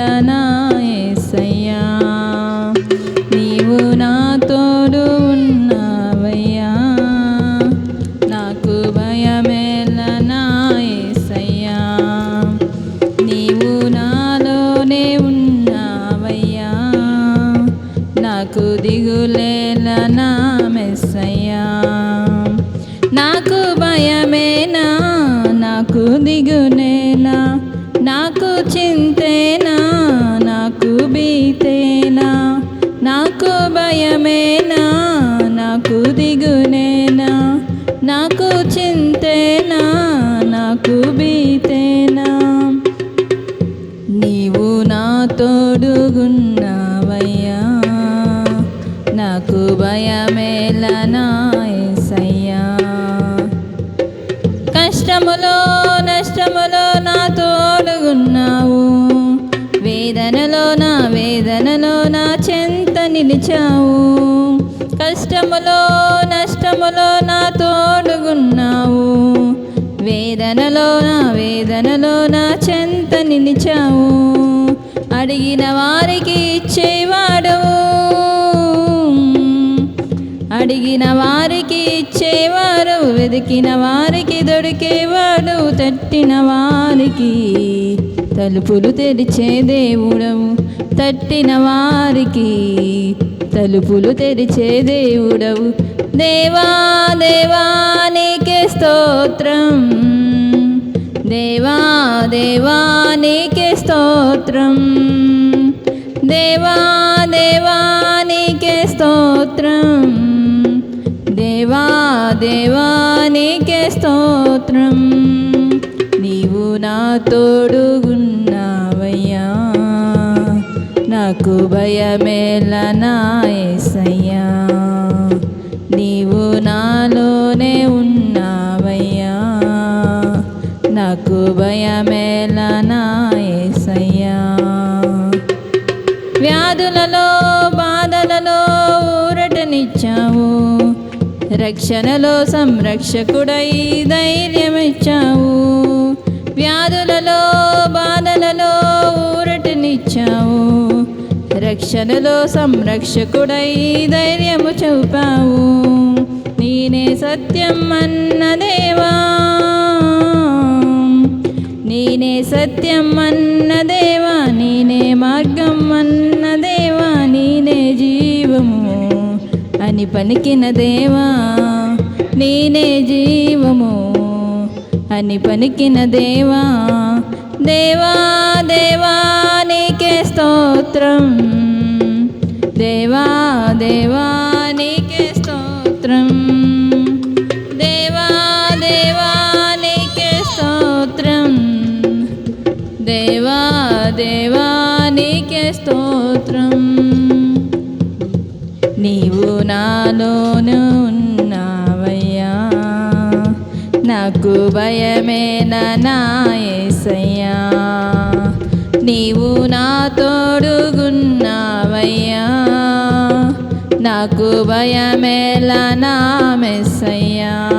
దిగులేలనా ఏసయ్యా నీవు నా తోడు ఉన్నావయ్యా నాకు భయమేలనా ఏసయ్యా నీవు నాలోనే ఉన్నావయ్యా నాకు దిగులేలనా మెస్సయ్యా నాకు భయమేనా నాకు దిగునేనా నాకు చింతే నాకు చింతేనా నాకు బీతేనా? నీవు నా తోడుగున్నావయ్యా నాకు భయమేలనా ఏసయ్యా. కష్టములో నష్టములో నా తోడుగున్నావు వేదనలో నా వేదనలో నా చెంత నిలిచావు. కష్టములో నష్టములో నా నిలిచావు అడిగిన వారికి ఇచ్చేవాడవు అడిగిన వారికి ఇచ్చేవారు వెతికిన వారికి దొరికేవాడు. తట్టిన వారికి తలుపులు తెరిచే దేవుడవు తట్టిన వారికి తలుపులు తెరిచే దేవుడవు దేవా దేవా నీకే స్తోత్రం. దేవా దేవా నీకే స్తోత్రం. దేవా దేవా నీకే స్తోత్రం. దేవా దేవా నీకే స్తోత్రం. నీవు నా తోడుగున్నావయ్యా. నాకు భయమేలనా ఏసయ్యా. నీవు నాలోనే ఉన్నావయ్యా నాకు భయమేలనా ఏసయ్యా? వ్యాధులలో బాధలలో ఊరటనిచ్చావు. రక్షణలో సంరక్షకుడై ధైర్యమిచ్చావు. వ్యాధులలో బాధలలో ఊరటనిచ్చావు. రక్షణలో సంరక్షకుడై ధైర్యము చూపావు. నేనే సత్యం అన్న దేవా. నేనే సత్యం అన్న దేవా నేనే మార్గం అన్న దేవా నేనే జీవము అని పలికిన దేవా. నేనే జీవము అని పలికిన దేవా. దేవా దేవా నీకే స్తోత్రం. దేవా దేవా నీకే స్తోత్రం. దేవా దేవా నీకే స్తోత్రం. నీవు నాలోను ఉన్నావయ్యా. నాకు భయమేనా నా నీవు నా తోడుగున్నావయ్యా. నాకు భయమేలా నా మెస్సయ్యా.